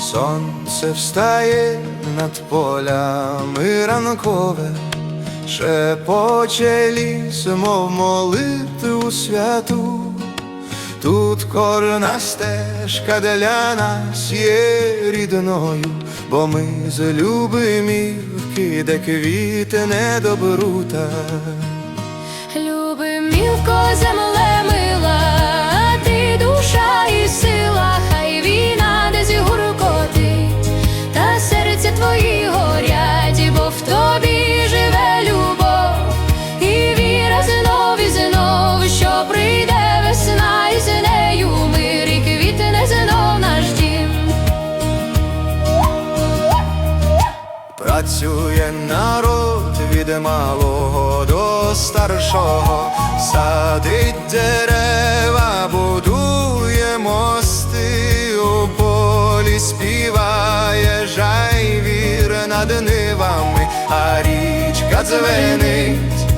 Сонце встає над полями ранкове, шепоче ліс, мов молитву святу. Тут кожна стежка для нас є рідною, бо ми з любимівки, де квітне добрута. Любимівко, земле мила, ти душа і сила, хай війна десь гуркотить, та серце твої Працює народ від малого до старшого, садить дерева, будує мости, у полі співає жайвір над нивами, а річка дзвенить,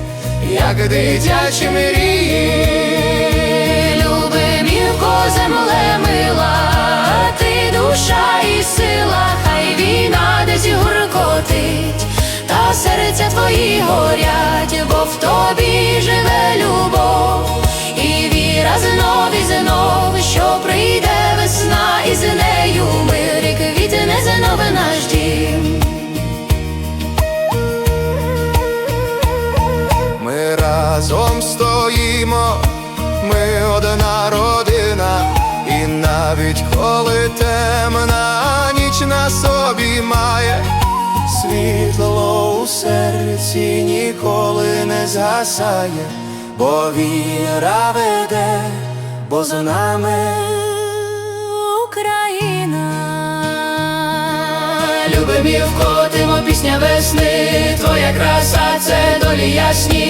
як дитячі мрії. Твої горять, бо в тобі живе любов, і віра знов і знов, що прийде весна, і з нею мир, і квітне знов наш дім. Ми разом стоїмо, ми одна родина, і навіть коли темна ніч на собі має, світло серці ніколи не згасає, бо віра веде, бо за нами Україна, любим і вкотимо пісня весни, твоя краса це долі ясні,